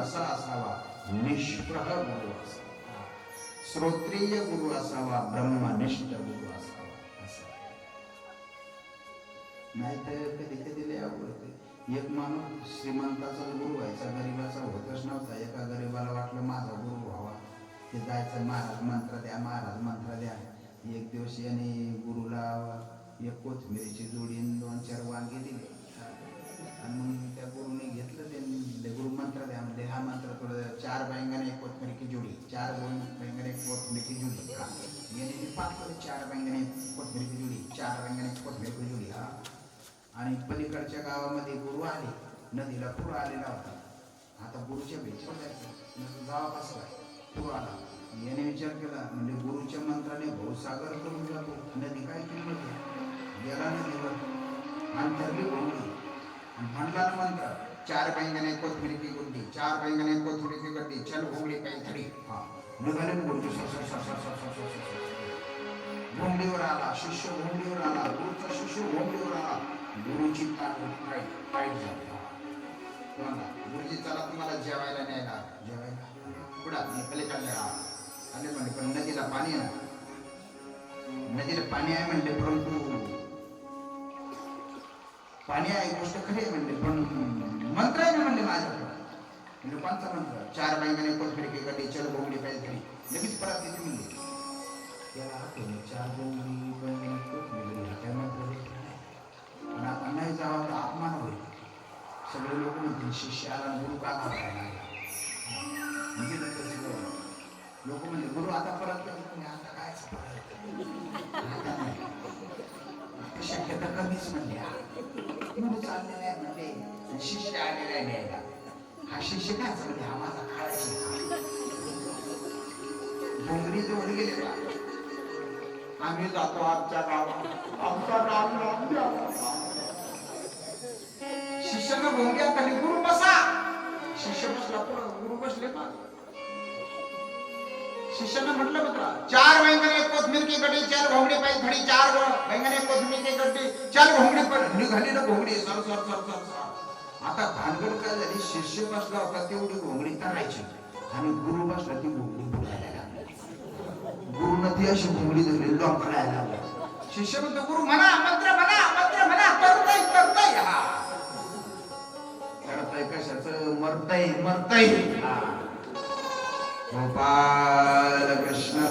कसा असावा? निष्प्रह गुरु असावा. श्रोत्रिय गुरु असावा ब्रह्मनिष्ठ गुरु असावा असं. नाहीतर कधी कधी लय आवडते एक माणूस श्रीमंताचा गुरु व्हायचा गरीबाचा होतच नव्हता. एका गरीबाला वाटलं माझा गुरु व्हावा. ते जायचं महाराज मंत्र द्या महाराज मंत्र द्या. एक दिवस याने गुरुला एक कोथमिरीची जोडीन दोन चार वांगे दिले. बैंगाने एक कोथमिरी की जोडी चार बैंगाने एक कोथमिरी की जोडी. हा. याने पाच चार बैंगाने एक कोथमिरी की जोडी चार बैंगाने एक कोथमिरी की जोडी हा. आणि पलीकडच्या गावामध्ये गुरु आले नदीला पूर आलेला होता. आता गुरुच्या भेटीवर जायचं. जावा पूर आला. याने विचार केला म्हणजे गुरुच्या मंत्राने भवसागर करून जातो नदी काय केली गेला नदीवर. अंतरली भोंगली आणि म्हणला मंत्र चार पैंगने को थोड़ी की गुंडी चार पैंगने को थोड़ी की गुंडी चल घोंगड़ी पैंथड़ी. हाँ. मृगने गुंडी sir sir sir sir sir sir सर घोंगडीवर आला शिष्य और आला गुरुचा शिष्य और आला. गुरुची ताकद वाईट झाली. कोणाला गुरुजी चला तुम्हाला जेवायला न्यायला. जेवायला? पुढात मी पलीकडल्या. आले म्हणजे पण नदीला पाणी आहे. नदीला पाणी आहे म्हणले परंतु पाणी आहे गोष्ट खरी म्हणले पण मंत्र आहे ना म्हणले माझ्याकडे म्हणजे कोणता मंत्र? चार बैंगाने कोण फिरके गड्डी चल भोंगडी पाहिजे तरी लगेच परत तिथे म्हणले. त्याला चार भोंगडी मंत्र पण आता नाही जावा तर अपमान होईल. सगळे लोक म्हणतील शिष्याला गुरु का घालायला म्हणजे लोक म्हणजे गुरु आता परत आता काय शक्यता कमीच म्हणली गुरु चाललेला आहे म्हणजे शिष्य आलेला आहे न्यायला. हा शिष्य काय म्हणजे हा माझा काळाची डोंगरी जवळ गेले का आम्ही जातो आमच्या गावात. आमचा गाव लांब शिष्यानं भोंग्या खाली गुरु बसा. शिष्य बसला गुरु बसले का शिष्यानं म्हटलं बघा चार बैंगने कोथमीर की गड्डी चार घोंगडी पाहिजे खडी चार बैंगने कोथमीर की गड्डी चार घोंगडी पण निघाली ना घोंगडी सर सर सर सर सर. आता भानगड काय झाली? शिष्य बसला होता तेवढी घोंगडी करायची आणि गुरु बसला ती घोंगडी बुडायला लागली. गुरुनं ती अशी घोंगडी धरली लोंकळायला लागला. शिष्य म्हणतो गुरु म्हणा मंत्र म्हणा मंत्र म्हणा करताय करताय. हा. करताय कशाचं? मरताय मरताय. गोपाल कृष्ण.